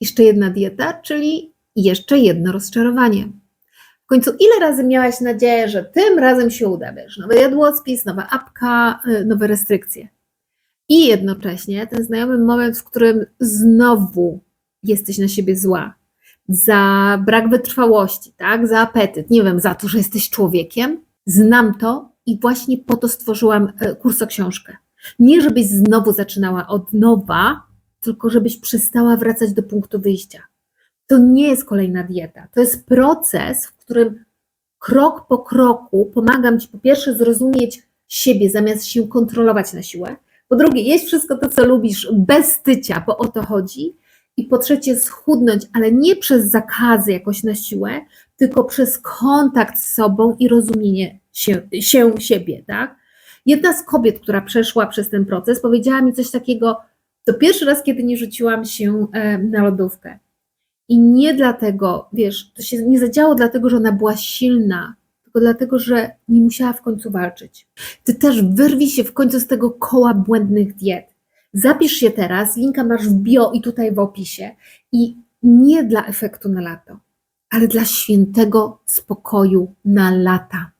jeszcze jedna dieta, czyli jeszcze jedno rozczarowanie. W końcu ile razy miałaś nadzieję, że tym razem się uda, wiesz, nowy jadłospis, nowa apka, y, nowe restrykcje. I jednocześnie ten znajomy moment, w którym znowu jesteś na siebie zła, za brak wytrwałości, tak? za apetyt, nie wiem, za to, że jesteś człowiekiem. Znam to i właśnie po to stworzyłam e, kurs o książkę. Nie żebyś znowu zaczynała od nowa, tylko żebyś przestała wracać do punktu wyjścia. To nie jest kolejna dieta, to jest proces, w którym krok po kroku pomagam Ci po pierwsze zrozumieć siebie, zamiast się kontrolować na siłę. Po drugie, jeść wszystko to, co lubisz, bez tycia, bo o to chodzi. I po trzecie, schudnąć, ale nie przez zakazy jakoś na siłę, tylko przez kontakt z sobą i rozumienie się, się siebie, tak? Jedna z kobiet, która przeszła przez ten proces, powiedziała mi coś takiego, to pierwszy raz, kiedy nie rzuciłam się e, na lodówkę. I nie dlatego, wiesz, to się nie zadziało dlatego, że ona była silna, tylko dlatego, że nie musiała w końcu walczyć. Ty też wyrwij się w końcu z tego koła błędnych diet. Zapisz się teraz, linka masz w bio i tutaj w opisie. I nie dla efektu na lato, ale dla świętego spokoju na lata.